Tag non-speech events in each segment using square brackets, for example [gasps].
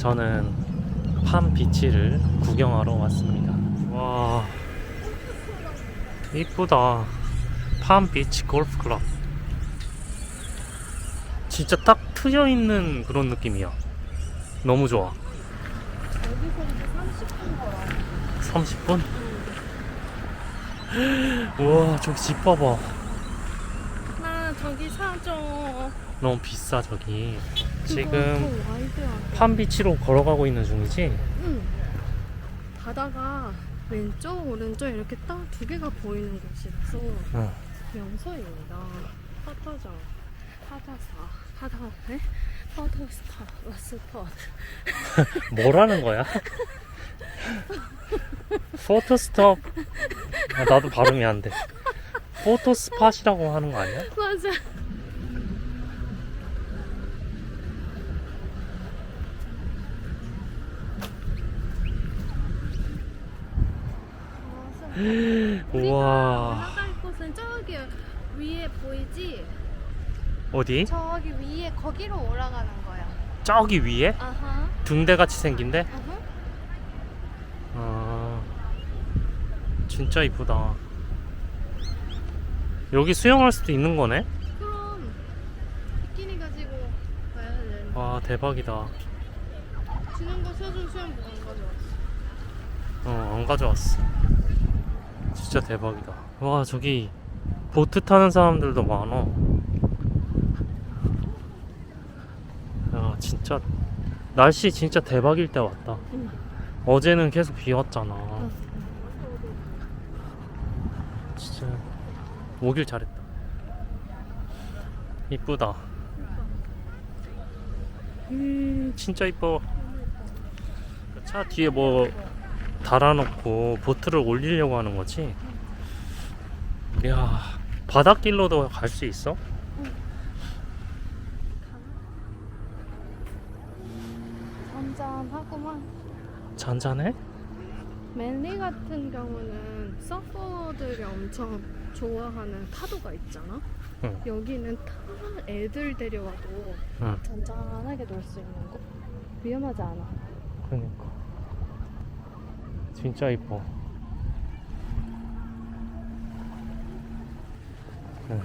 저는 팜 비치를 구경하러 왔습니다. 와, 이쁘다. 팜 비치 골프 클럽. 진짜 딱 트여 있는 그런 느낌이야. 너무 좋아. 여기서 이제 30분 걸어. 30분? 우와, 저기 집 봐봐. 나 저기 사줘. 너무 비싸, 저기. 지금. 팜비치로 걸어가고 있는 중이지? 응. 바다가 왼쪽, 오른쪽 이렇게 딱 두 개가 보이는 곳이라서 응. 명소입니다. 파타장, 파타사, 파타, 에? 파타스타, 스팟. [laughs] 뭐라는 거야? 포토스톱. 아, 나도 발음이 안 돼. 포토스팟이라고 하는 거 아니야? 맞아. 우와. 올라갈 곳은 저기 위에 보이지? 어디? 저기 위에 거기로 올라가는 거야. 저기 위에? 아하. 등대같이 생긴데? 아하. 아, 진짜 이쁘다. 여기 수영할 수도 있는 거네? 그럼 비키니 가지고 가야 돼. 와, 대박이다. 주는 거 수영복 안 가져왔어. 어, 안 가져왔어. 진짜 대박이다. 와, 저기 보트 타는 사람들도 많아. 야, 진짜 날씨 진짜 대박일 때 왔다. 응. 어제는 계속 비 왔잖아. 응. 진짜 오길 잘했다. 이쁘다. 음, 진짜 이뻐. 차 뒤에 뭐 달아놓고 보트를 올리려고 하는 거지? 이야, 바닷길로도 갈 수 있어? 잔잔하구만. 잔잔해? 맨리 같은 경우는 서퍼들이 엄청 좋아하는 파도가 있잖아. 응. 여기는 다 애들 데려와도 응. 잔잔하게 놀 수 있는 곳. 위험하지 않아. 그러니까. 진짜 이뻐. 응.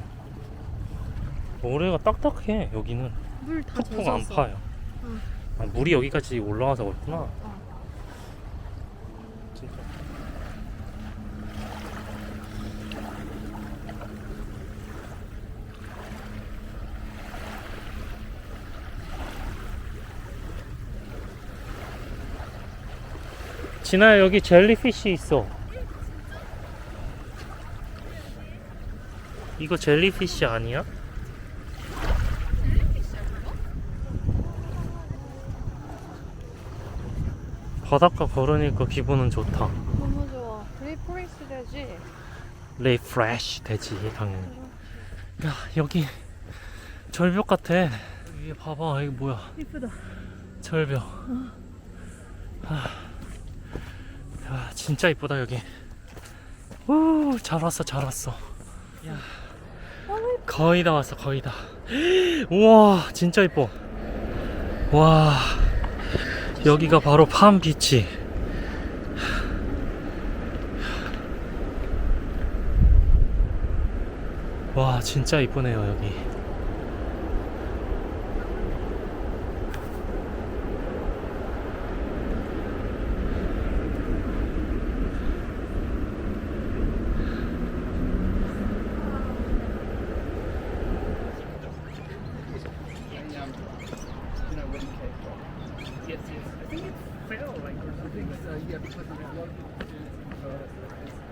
모래가 딱딱해, 여기는. 물 다 푹푹 젖었어. 안 파요. 응. 아, 물이 여기까지 올라와서 그렇구나. 어. 진아야 여기 젤리피쉬 있어. 이거 젤리피쉬 아니야? 바닷가 걸으니까 기분은 좋다. 너무 좋아. 리프레시 되지? 리프레쉬 되지 당연히. 야 여기 절벽 같아. 위에 봐봐 이거 뭐야? 이쁘다. 절벽. 아, 야 진짜 이쁘다 여기. 우잘 왔어 잘 왔어. 야 거의 다 왔어 거의 다. [gasps] 우와 진짜 이뻐. 와 여기가 바로 팜 비치. 와 진짜 이쁘네요 여기. think it fell like or something. I think so, yeah, because of the blood.